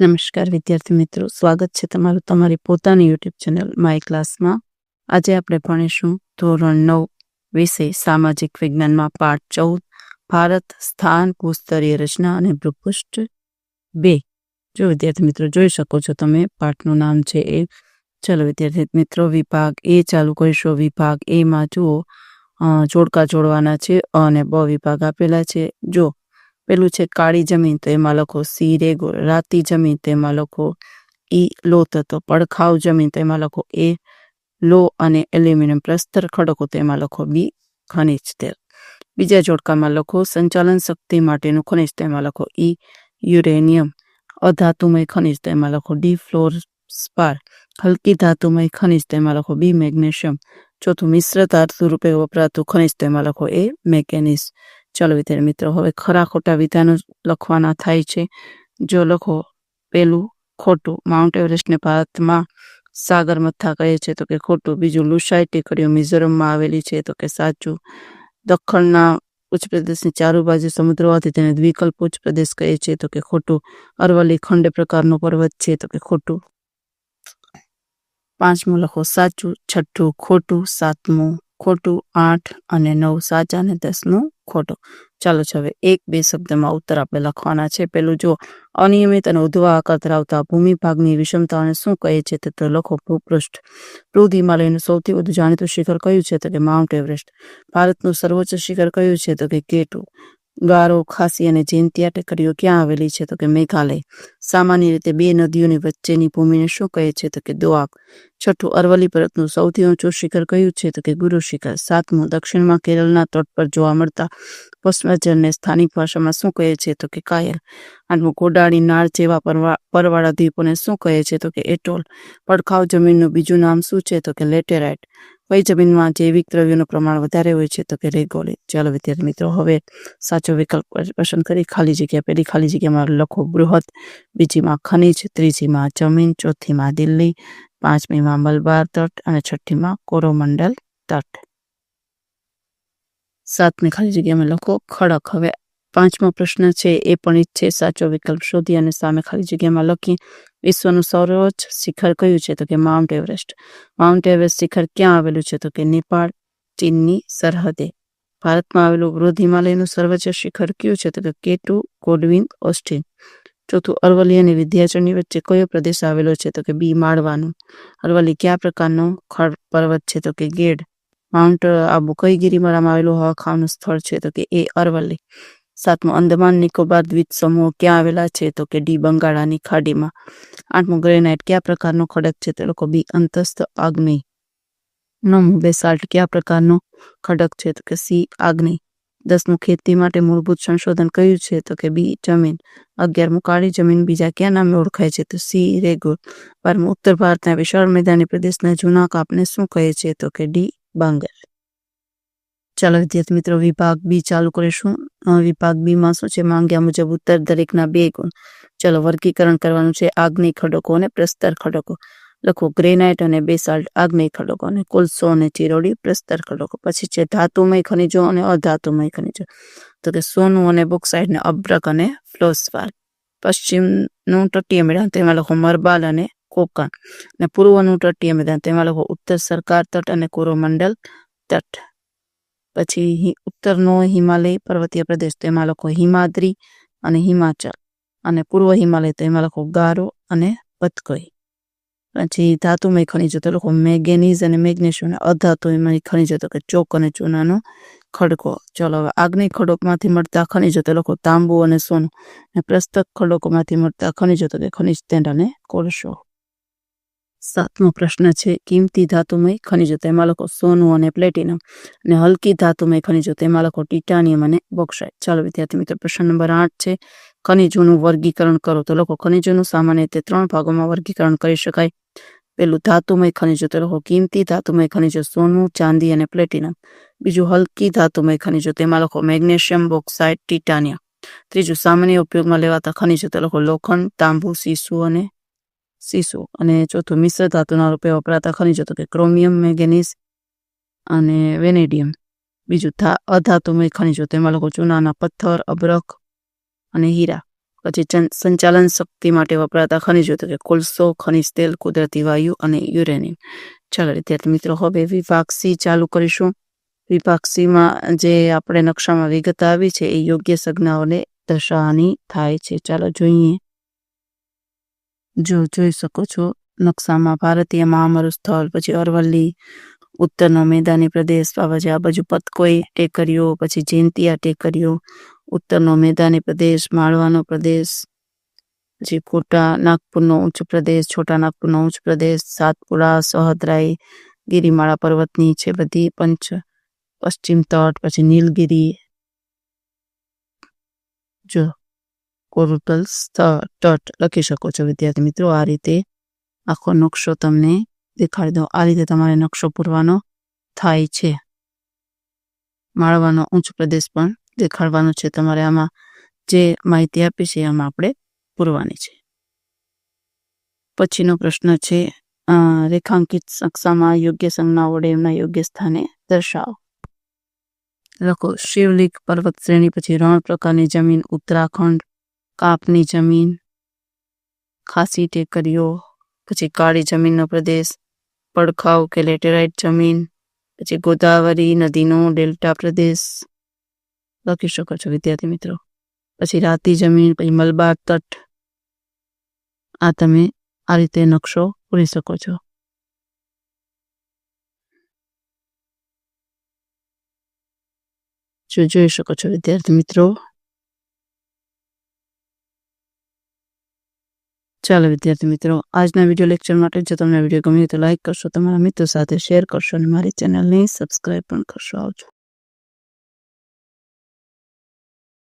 નમસ્કાર, વિદ્યાર્થી મિત્રો. સ્વાગત છે તમારું તમારી પોતાની યુટ્યુબ ચેનલ માય ક્લાસમાં આજે આપણે ભણીશું ધોરણ નવ વિષય, સામાજિક વિજ્ઞાનમાં પાઠ ચૌદ, ભારત સ્થાન, ભૂસ્તરીય રચના અને ભૃપુષ્ઠ બે. જો વિદ્યાર્થી મિત્રો જોઈ શકો છો તમે, પાઠનું નામ છે એ. ચલો વિદ્યાર્થી મિત્રો, વિભાગ એ ચાલુ કરીશું. વિભાગ એમાં જુઓ જોડકા જોડવાના છે અને બ વિભાગ આપેલા છે. જો પેલું છે કાળી જમીન, તો એમાં લખો સી રેગો રાતી જમીન તેમાં લખો ઈ લો તત્વ પડખાવ જમીન તેમાં લખો એ લો અને એલ્યુમિનિયમ પ્રસ્તર ખડકો તેમાં લખો બી ખનિજ તેલ. બીજા જોડકામાં લખો સંચાલન શક્તિ માટેનું ખનિજ તેમાં લખો ઈ યુરેનિયમ. અધાતુમય ખનિજ તેમાં લખો ડી ફ્લોર સ્પાર. હલકી ધાતુમય ખનિજ તેમાં લખો બી મેગ્નેશિયમ. ચોથું મિશ્ર ધાતુ રૂપે વપરાતું ખનિજ તેમાં લખો એ મેકેનિસ ચલો વિદ્યાર્થી મિત્રો, હવે ખરા ખોટા વિધાનો લખવાના થાય છે. જો લખો પેલું ખોટું માઉન્ટ એવરેસ્ટને ભારતમાં સાગરમથા કહે છે તો કે ખોટું. બીજું લુસાઈ ટેકરીઓ મિઝોરમમાં આવેલી છે તો કે સાચું. દખણના ઉચ્ચ પ્રદેશની ચારો બાજુ સમુદ્ર હોવાથી તેને દ્વિકલ્પ ઉચ્ચ પ્રદેશ કહે છે તો કે ખોટું. અરવલ્લી ખંડ પ્રકારનો પર્વત છે તો કે ખોટું. પાંચમું લખો, સાચું, છઠ્ઠું ખોટું, સાતમું ખોટું, આઠ અને નવ સાચા અને દસનું ખોટું. ચાલો હવે એક બે શબ્દમાં ઉત્તર આપણે લખવાના છે. પેલું જો અનિયમિત અને ઉધવા આકાર ધરાવતા ભૂમિભાગની વિષમતાઓને શું કહે છે તે લખો ભૂપૃષ્ઠ. પૃથ્વી હિમાલયનું સૌથી વધુ જાણીતું શિખર કયું છે તો કે માઉન્ટ એવરેસ્ટ. ભારતનું સર્વોચ્ચ શિખર કયું છે તો કે કેટુ ગારો ખાસી અને જૈંતિયા ટેકરીઓ ક્યાં આવેલી છે તો કે મેઘાલય. સામાન્ય રીતે બે નદીઓની વચ્ચેની ભૂમિને શું કહે છે તો કે દોઆબ. છઠ્ઠું, અરવલ્લી પર્વતનું સૌથી ઊંચું શિખર કયું છે તો કે ગુરુ શિખર. સાતમું, દક્ષિણમાં કેરળના તટ પર જોવા મળતા પશ્ચિમાચલને સ્થાનિક ભાષામાં શું કહે છે તો કે કાયલ. આઠમું કોડાળી નાળ જેવા પરવા, પરવાળા દ્વીપોને શું કહે છે તો કે એટોલ. પડખાવ જમીનનું બીજું નામ શું છે તો કે લેટેરાઇટ. કઈ જમીનમાં જૈવિક દ્રવ્યોનું પ્રમાણ વધારે હોય છે તો કે રેગોલી ચાલો વિદ્યાર્થી મિત્રો, હવે સાચો વિકલ્પ પસંદ કરી. ખાલી જગ્યા, પહેલી ખાલી જગ્યામાં લખો બૃહદ, બીજીમાં ખનિજ, ત્રીજીમાં જમીન, ચોથીમાં દિલ્હી, પાંચમીમાં મલબાર તટ અને છઠ્ઠીમાં કોરોમંડલ તટ. સાતમી ખાલી જગ્યામાં લખો ખડક. હવે પાંચમો પ્રશ્ન છે, એ પણ ઈચ્છે સાચો વિકલ્પ શોધી અને સામે ખાલી જગ્યામાં લખી વિશ્વનું સર્વોચ્ચ શિખર કયું છે? તો કે માઉન્ટ એવરેસ્ટ. માઉન્ટ એવરેસ્ટ શિખર ક્યાં આવેલું છે? તો કે નેપાળ, ચીનની સરહદે. ભારતમાં આવેલું વૃદ્ધ હિમાલયનું સર્વોચ્ચ શિખર કયું છે? તો કે કેટુ કોડવિન ઓસ્ટિન. ચોથું, અરવલ્લી અને વિદ્યાચળની વચ્ચે કયો પ્રદેશ આવેલો છે? તો કે બી, માળવાનું. અરવલ્લી કયા પ્રકારનો ખડ પર્વત છે? તો કે ગેડ. માઉન્ટ આબુ કઈ ગિરિમાળામાં આવેલું હવા ખાવાનું સ્થળ છે? તો કે એ અરવલ્લી. સાતમું અંદમાન નિકોબાર દ્વીપ સમૂહ ક્યાં આવેલા છે? તો કે ડી બંગાળાની ખાડીમાં. આઠમું ગ્રેનાઇટ કયા પ્રકારનો ખડક છે? તે લોકો બી અંતસ્થ આગ્નેય. નવમું બેસાલ્ટ કયા પ્રકારનો ખડક છે? તો કે સી આગ્નેય. દસમું ખેતી માટે મૂળભૂત સંશોધન કયું છે? તો કે બી જમીન. અગિયારમું કાળી જમીન, બીજા ક્યાં નામે ઓળખાય છે? તો સી રેગુર બારમું ઉત્તર ભારતના વિશાળ મેદાની પ્રદેશના જૂના કાપને શું કહે છે? તો કે ડી બાંગર ચાલો વિદ્યાર્થી મિત્રો, વિભાગ બી ચાલુ કરીશું. વિભાગ બીમાં શું છે? માંગ્યા મુજબ ઉત્તર દરેકના બે ગુણ. ચાલો વર્ગીકરણ કરવાનું છે આગ્નેય ખડકો અને પ્રસ્તર ખડકો. લખો ગ્રેનાઇટ અને બેસાલ્ટ આગ્નેય ખડકો અને કોલસો અને ચિરોડી પ્રસ્તર ખડકો. પછી છે ધાતુમય ખનિજો અને અધાતુમય ખનિજો. તો કે સોનું અને બોક્સાઇટ ને અબ્રક અને ફ્લોસ્વાર પશ્ચિમનું તટીય મેદાન તેમાં લખો મરબાલ અને કોકણ અને પૂર્વનું તટીય મેદાન તેમાં લખો ઉત્તર સરકાર તટ અને કોરોમંડલ તટ. પછી ઉત્તરનો હિમાલય પર્વતીય પ્રદેશ તો એમાં લખો હિમાદ્રી અને હિમાચલ અને પૂર્વ હિમાલય તો એમાં લખો ગારો અને પતકોઈ પછી ધાતુમય ખનિજો તો લખો મેગેનીઝ અને મેગ્નેશિયમ અધાતુમય ખનિજો તો કે ચોક અને ચૂનાનો ખડકો. ચલો હવે આગ્નેય ખડકમાંથી મળતા ખનિજો તો લખો તાંબુ અને સોનું અને પ્રસ્તક ખડકોમાંથી મળતા ખનિજો તો કે ખનિજ તેલ અને કોલસો સાતમો પ્રશ્ન છે, કિંમતી ધાતુમય ખનિજો તેમાં લખો સોનું અને પ્લેટિનમ અને હલકી ધાતુમય ખનિજો તેમાં લખો ટિટાનિયમ અને બોક્સાઇટ. ચાલો વિદ્યાર્થી મિત્રો, પ્રશ્ન નંબર આઠ છે, ખનિજોનું વર્ગીકરણ કરો. તો લખો, ખનિજોનું સામાન્ય રીતે ત્રણ ભાગોમાં વર્ગીકરણ કરી શકાય. પેલું ધાતુમય ખનિજો, તો લખો કિંમતી ધાતુમય ખનિજો, સોનું, ચાંદી અને પ્લેટિનમ. બીજું, હલકી ધાતુમય ખનિજો, તેમાં લખો મેગ્નેશિયમ, બોક્સાઇટ, ટિટાનિયમ. ત્રીજું, સામાન્ય ઉપયોગમાં લેવાતા ખનિજો, તો લખો લોખંડ, તાંબુ સીસુ અને સીસુ. અને ચોથું મિશ્ર ધાતુના રૂપે વપરાતા ખનિજો, તો કે ક્રોમિયમ, મેંગેનીઝ અને વેનેડિયમ. બીજું અધાતુમય ખનિજો, તેમાં લોકો ચૂનાના પથ્થર, અબરખ અને હીરા. પછી સંચાલન શક્તિ માટે વપરાતા ખનિજો, તો કે કોલસો, ખનિજ તેલ, કુદરતી વાયુ અને યુરેનિયમ. ચાલો વિદ્યાર્થી મિત્રો, હવે વિભાગ સી ચાલુ કરીશું. વિભાગ સીમાં જે આપણે નકશામાં વિગત આવી છે, એ યોગ્ય સંજ્ઞાઓને દશાની થાય છે. ચાલો જોઈએ. જો જોઈ શકો છો, નકશામાં ભારતીય મહામરુ સ્થળ, પછી અરવલ્લી, ઉત્તરનો મેદાની પ્રદેશ બાજુ આ બાજુ પતકોઈ ટેકરીઓ, પછી જૈંતિયા ટેકરીઓ, ઉત્તરનો મેદાની પ્રદેશ, માળવાનો પ્રદેશ, પછી કોટા નાગપુરનો ઉચ્ચ પ્રદેશ, છોટા નાગપુરનો ઉચ્ચ પ્રદેશ, સાતપુરા, સહદરાઈ, ગિરિમાળા પર્વતની છે બધી પંચ, પશ્ચિમ તટ, પછી નીલગિરી. જો કોરુટલ સ્થળ લખી શકો છો, વિદ્યાર્થી મિત્રો. આ રીતે આખો નકશો તમને દેખાડી દો આ રીતે તમારે નકશો પૂરવાનો થાય છે. માળવાનો ઉચ્ચ પ્રદેશ પણ દેખાડવાનો છે. તમારે આમાં જે માહિતી આપી છે, એમાં આપણે પૂરવાની છે. પછીનો પ્રશ્ન છે રેખાંકિત કક્ષામાં યોગ્ય સંજ્ઞા વડે એમના યોગ્ય સ્થાને દર્શાવો. લખો, શિવલિંગ પર્વત શ્રેણી, પછી રણ પ્રકારની જમીન, ઉત્તરાખંડ કાપની જમીન, ખાસી ટેકરીઓ પછી કાળી જમીનનો પ્રદેશ પડખાવ કે લેટેરાઇટ જમીન, પછી ગોદાવરી નદીનો ડેલ્ટા પ્રદેશ. લખી શકો છો વિદ્યાર્થી મિત્રો. પછી રાતી જમીન, પછી મલબાર તટ. આ તમે આ રીતે નકશો પૂરી શકો છો. જો જોઈ શકો છો વિદ્યાર્થી મિત્રો ચાલો વિદ્યાર્થી મિત્રો, આજના વીડિયો લેક્ચર માટે જો તમને વીડિયો ગમ્યો તો લાઇક કરશો, તમારા મિત્રો સાથે શેર કરશો અને મારી ચેનલને સબસ્ક્રાઈબ પણ કરશો. આવજો.